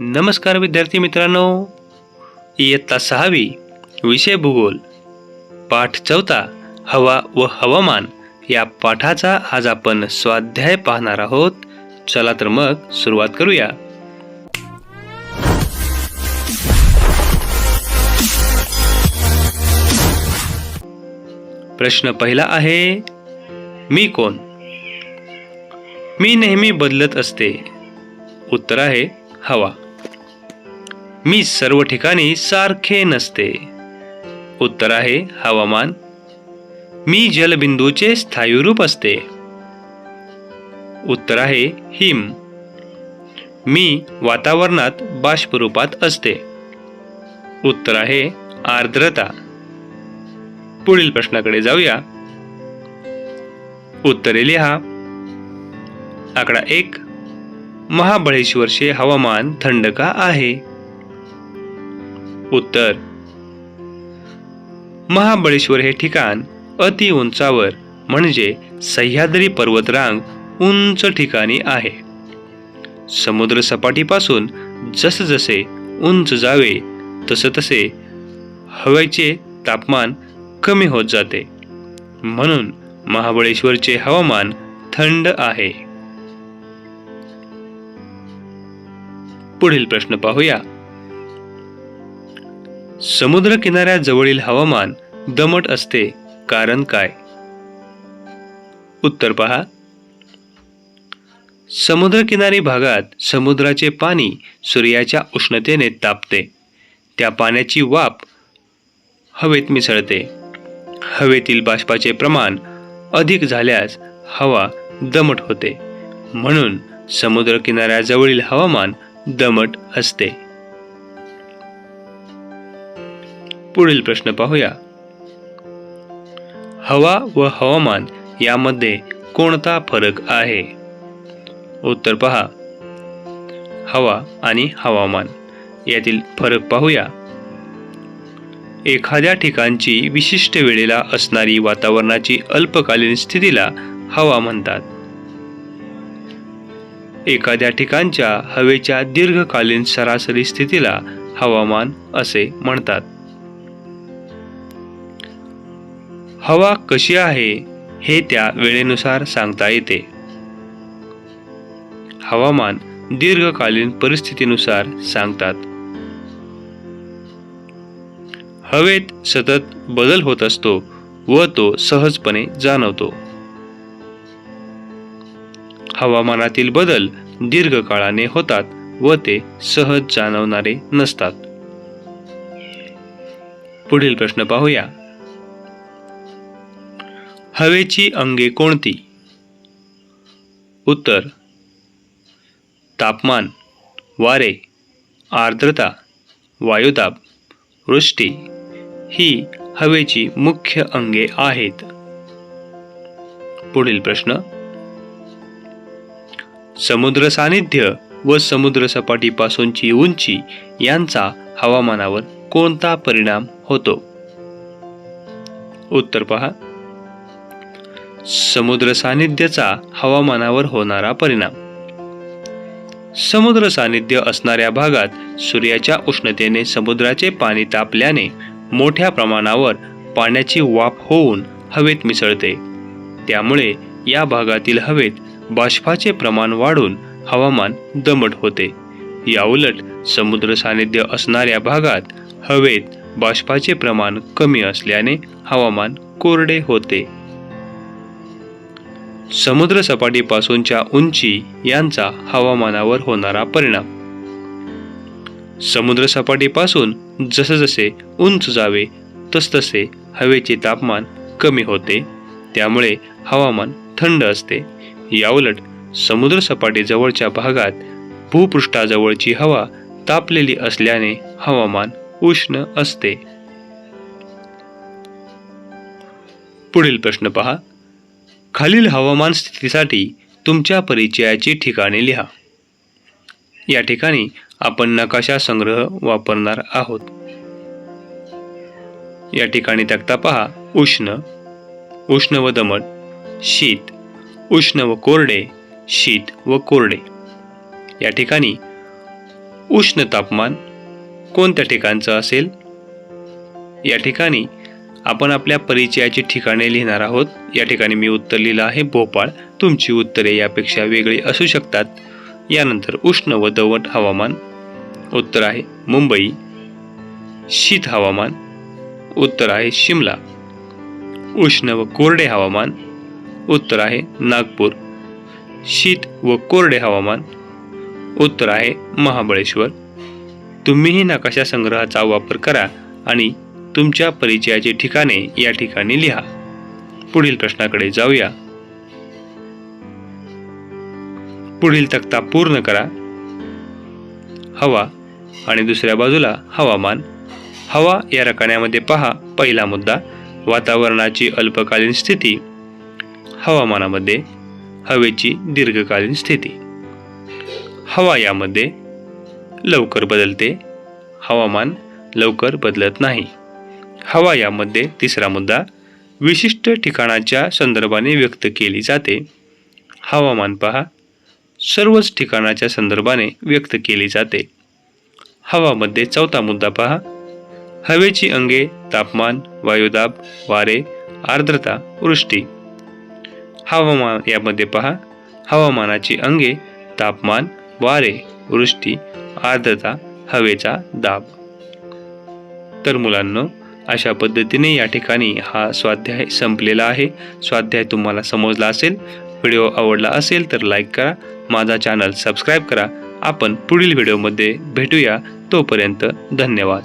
नमस्कार विद्यार्थी मित्रांनो. इयत्ता सहावी विषय भूगोल. पाठ चौथा हवा व हवामान. या पाठाचा आज आपण स्वाध्याय पाहणार आहोत. चला तर मग सुरुवात करूया. प्रश्न पहिला आहे मी कोण? मी नेहमी बदलत असते. उत्तर आहे हवा. मी सर्व ठिकाणी सारखे नसते. उत्तर आहे हवामान. मी जलबिंदूचे स्थायी रूप असते. उत्तर आहे हिम. मी वातावरणात बाष्परूपात असते. उत्तर आहे आर्द्रता. पुढील प्रश्नाकडे जाऊया. उत्तरे लिहा. आकडा एक. महाबळेश्वरचे हवामान थंड का आहे. उत्तर. महाबळेश्वर हे ठिकाण अति उंचावर म्हणजे सह्याद्री पर्वतरांग उंच ठिकाणी आहे. समुद्र सपाटीपासून जसजसे उंच जावे तसे तसे हवेचे तापमान कमी होत जाते. म्हणून महाबळेश्वरचे हवामान थंड आहे. पुढील प्रश्न पाहूया. समुद्र किनाऱ्याजवळील हवामान दमट असते कारण काय? उत्तर पहा. समुद्रकिनारी भागात समुद्राचे पाणी सूर्याच्या उष्णतेने तापते. त्या पाण्याची वाफ हवेत मिसळते. हवेतील बाष्पाचे प्रमाण अधिक झाल्यास हवा दमट होते. म्हणून समुद्र किनाऱ्याजवळील हवामान दमट असते पुढील प्रश्न पाहूया. हवा व हवामान यामध्ये कोणता फरक आहे? उत्तर पहा. हवा आणि हवामान यातील फरक पाहूया. एखाद्या ठिकाणची विशिष्ट वेळेला असणारी वातावरणाची अल्पकालीन स्थितीला हवा म्हणतात. एखाद्या ठिकाणच्या हवेच्या दीर्घकालीन सरासरी स्थितीला हवामान असे म्हणतात. हवा कशी आहे हे त्या वेळेनुसार सांगता येते. हवामान दीर्घकालीन परिस्थितीनुसार सांगतात. हवेत सतत बदल होत असतो व तो सहजपणे जाणवतो. हवामानातील बदल दीर्घकाळाने होतात व ते सहज जाणवणारे नसतात. पुढील प्रश्न पाहूया. हवेची अंगे कोणती? उत्तर तापमान वारे आर्द्रता वायुदाब वृष्टी ही हवेची मुख्य अंगे आहेत. पुढील प्रश्न समुद्र सानिध्य व समुद्र सपाटीपासूनची उंची यांचा हवामानावर कोणता परिणाम होतो? उत्तर पहा. समुद्र सानिध्याचा हवामानावर होणारा परिणाम. समुद्र सानिध्य असणाऱ्या भागात सूर्याच्या उष्णतेने समुद्राचे पाणी तापल्याने मोठ्या प्रमाणावर पाण्याची वाफ होऊन हवेत मिसळते. त्यामुळे या भागातील हवेत बाष्पाचे प्रमाण वाढून हवामान दमट होते. याउलट समुद्र सानिध्य असणाऱ्या भागात हवेत बाष्पाचे प्रमाण कमी असल्याने हवामान कोरडे होते. समुद्र सपाटीपासूनच्या उंची यांचा हवामानावर होणारा परिणाम. समुद्र सपाटीपासून जसजसे उंच जावे तसतसे हवेचे तापमान कमी होते. त्यामुळे हवामान थंड असते. याउलट समुद्रसपाटीजवळच्या भागात भूपृष्ठाजवळची हवा तापलेली असल्याने हवामान उष्ण असते. पुढील प्रश्न पहा. खालील हवामान स्थितीसाठी तुमच्या परिचयाची ठिकाणे लिहा. या ठिकाणी आपण नकाशा संग्रह वापरणार आहोत. या ठिकाणी तक्ता पहा उष्ण उष्ण व दमट शीत. उष्ण व कोरडे शीत व कोरडे. या ठिकाणी उष्ण तापमान कोणत्या ठिकाणचं असेल? या ठिकाणी आपण आपल्या परिचयाची ठिकाणे लिहिणार आहोत. या ठिकाणी मी उत्तर लिहिलं आहे भोपाळ. तुमची उत्तरे यापेक्षा वेगळी असू शकतात. यानंतर उष्ण व दवट हवामान उत्तर आहे मुंबई. शीत हवामान उत्तर आहे शिमला. उष्ण व कोरडे हवामान उत्तर आहे नागपूर. शीत व कोरडे हवामान. उत्तर आहे महाबळेश्वर. तुम्हीही नकाशा संग्रहाचा वापर करा आणि तुमच्या परिचयाची ठिकाणे या ठिकाणी लिहा. पुढील प्रश्नाकडे जाऊया. पुढील तक्ता पूर्ण करा. हवा आणि दुसऱ्या बाजूला हवामान. हवा या रकान्यामध्ये पहा पहिला मुद्दा वातावरणाची अल्पकालीन स्थिती. हवामानामध्ये हवेची दीर्घकालीन स्थिती. हवा यामध्ये लवकर बदलते हवामान लवकर बदलत नाही. हवा यामध्ये तिसरा मुद्दा विशिष्ट ठिकाणाच्या संदर्भाने व्यक्त केली जाते. हवामान पहा सर्वच ठिकाणाच्या संदर्भाने व्यक्त केली जाते. हवामध्ये चौथा मुद्दा पहा हवेची अंगे तापमान वायुदाब वारे आर्द्रता वृष्टी. हवामान यामध्ये पहा. हवामानाची अंगे तापमान वारे वृष्टी आर्द्रता हवेचा दाब. तर मुलांनो अशा पद्धतीने या ठिकाणी हा स्वाध्याय संपलेला आहे. स्वाध्याय तुम्हाला समजला असेल व्हिडिओ आवडला असेल तर लाईक करा. माझा चॅनल सबस्क्राईब करा. आपण पुढील व्हिडिओमध्ये भेटूया. तोपर्यंत धन्यवाद.